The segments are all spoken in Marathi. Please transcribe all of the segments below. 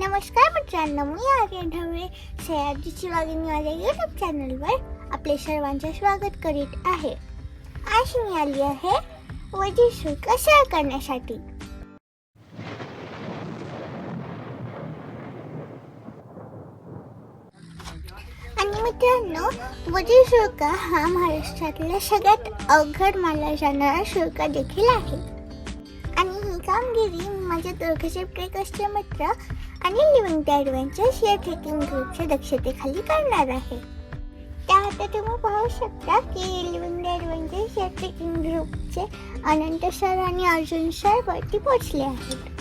नमस्कार मित्रांनो मी आर्य ढवळे सयाजीची वागिनी माझ्या युट्यूब चॅनलवर आपले सर्वांचे स्वागत करीत आहे. आज मी आली आहे वजीर शुल्क शेअर करण्यासाठी? आणि मित्रांनो वजी शुल्क हा महाराष्ट्रातला सगळ्यात अवघड मानला जाणारा शुल्क देखील आहे. आणि ही कामगिरी माझ्या दोघेचे प्रिय मित्र आणि लिव्हिंग द ॲडव्हेंचर्स या ट्रेकिंग ग्रुपच्या दक्षतेखाली करणार आहे. त्या आता तुम्ही पाहू शकता की लिव्हिंग द ॲडव्हेंचर्स या ट्रेकिंग ग्रुपचे अनंत सर आणि अर्जुन सर वरती पोचले आहेत.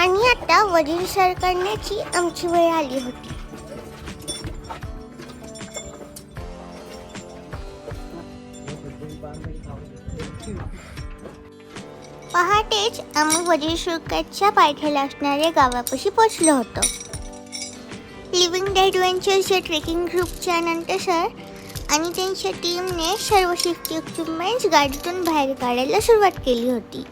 आणि आता वडील सर करण्याची आमची वेळ आली होती. पहाटेच आम्ही वडील शुल्काच्या पायथ्याला असणाऱ्या गावापाशी पोचलो होतो. लिव्हिंग द ट्रेकिंग ग्रुपच्या नंतर सर आणि त्यांच्या टीमने सर्व शिफ्टी इक्विपमेंट्स गाडीतून बाहेर काढायला सुरुवात केली होती.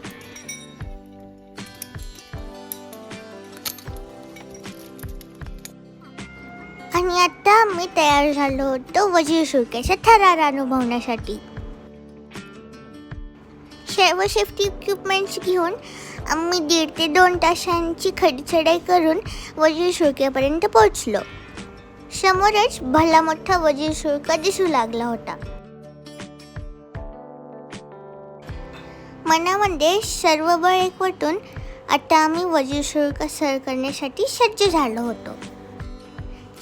आणि आता आम्ही तयार झालो होतो वजीर शुल्काचा थरार अनुभवण्यासाठी. सर्व सेफ्टी इक्विपमेंट्स घेऊन आम्ही दीड ते दोन तासांची खडीचढाई करून वजीर शुल्कापर्यंत पोहोचलो. समोरच भला मोठा वजीर शुल्क दिसू लागला होता. मनामध्ये सर्व बळ एकवटून आता आम्ही वजीर शुल्क सर करण्यासाठी सज्ज झालो होतो.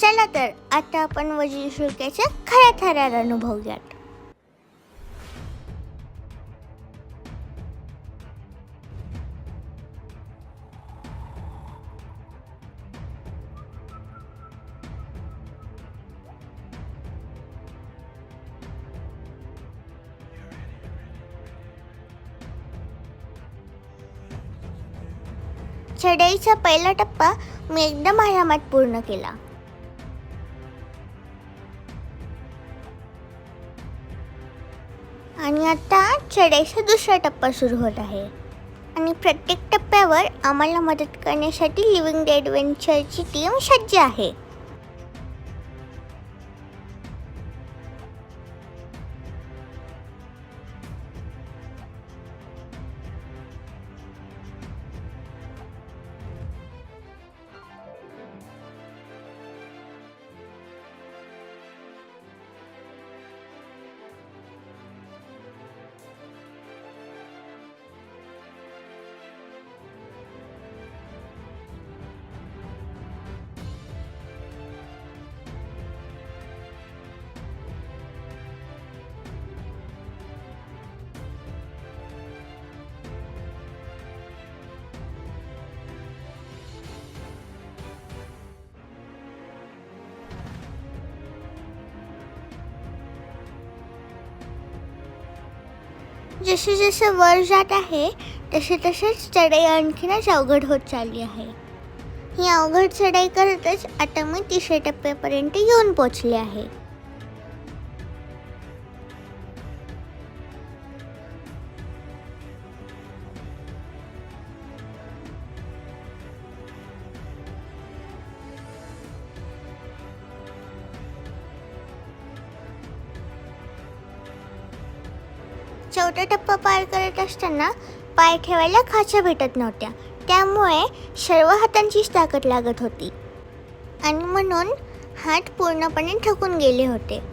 चला तर आता आपण वजीर शुल्काचा खऱ्या थरार अनुभवूयात चढाईचा पहिला टप्पा मी एकदम आरामात पूर्ण केला. आणि आता चढाईचा दुसरा टप्पा सुरू होत आहे. आणि प्रत्येक टप्प्यावर आम्हाला मदत करण्यासाठी लिव्हिंग द ॲडव्हेंचरची टीम सज्ज आहे. जसे जसे वर जात आहे तसे तसेच चढाई आणखीनच अवघड होत चालली आहे. ही अवघड चढाई करतच आता मी तिसऱ्या टप्प्यापर्यंत येऊन पोचले आहे. चौथा टप्पा पार करत असताना पाय ठेवायला खाच्या भेटत नव्हत्या. त्यामुळे सर्व हातांचीच ताकद लागत होती. आणि म्हणून हात पूर्णपणे थकून गेले होते.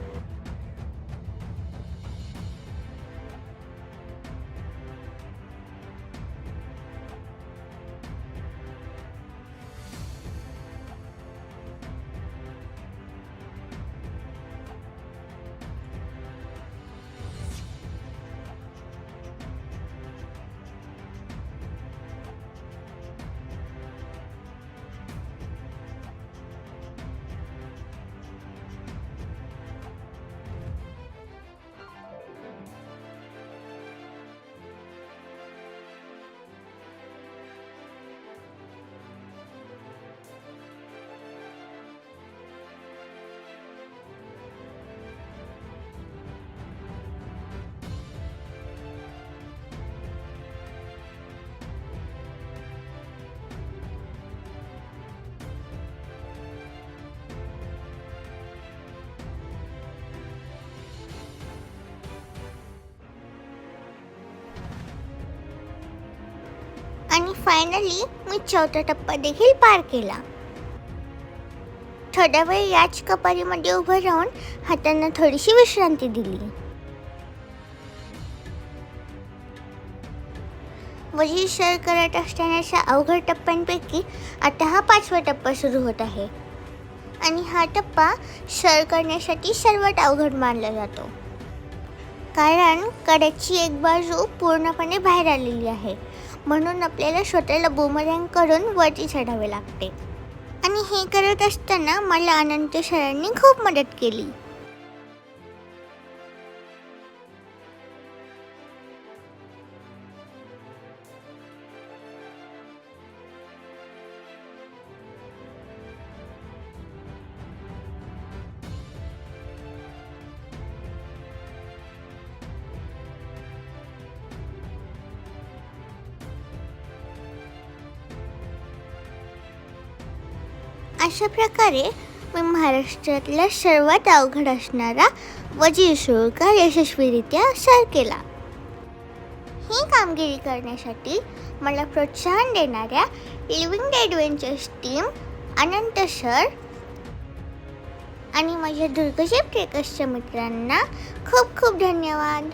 फायनली मी चौथा टप्पा देखील पार केला. थोडा वेळ याच कपारीमध्ये उभं राहून हातांना थोडीशी विश्रांती दिली. वजीर सर करत असतानाच्या अवघड टप्प्यांपैकी आता हा पाचवा टप्पा सुरू होत आहे. आणि हा टप्पा सर करण्यासाठी सर्वात अवघड मानला जातो. कारण कड्याची एक बाजू पूर्णपणे बाहेर आलेली आहे. म्हणून आपल्याला स्वतःला बुमरँग करून वरती चढावे लागते. आणि हे करत असताना मला अनंत सरांनी खूप मदत केली. अशा प्रकारे मी महाराष्ट्रातला सर्वात अवघड असणारा वजीर शुल्का यशस्वीरित्या सर केला. ही कामगिरी करण्यासाठी मला प्रोत्साहन देणाऱ्या living adventures team Anant sir आणि माझ्या दुर्गजीत ट्रेकर्सच्या मित्रांना खूप खूप धन्यवाद.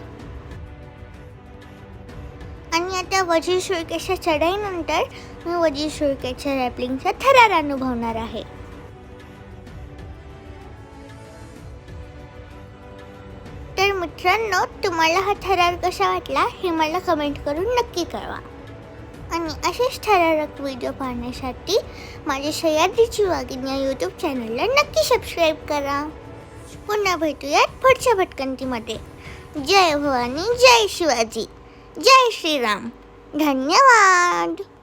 आणि आता वजीर शुल्काच्या चढाईनंतर मी वजीर शुल्काच्या रॅपलिंगचा थरार अनुभवणार आहे. तर मित्रांनो तुम्हाला हा थरार कसा वाटला हे मला कमेंट करून नक्की कळवा. आणि असेच थरारक व्हिडिओ पाहण्यासाठी माझ्या सह्याद्रीची वागिन या यूट्यूब चॅनलला नक्की सबस्क्राईब करा. पुन्हा भेटूयात पुढच्या भटकंतीमध्ये. जय भवानी जय शिवाजी. जय श्रीराम. धन्यवाद.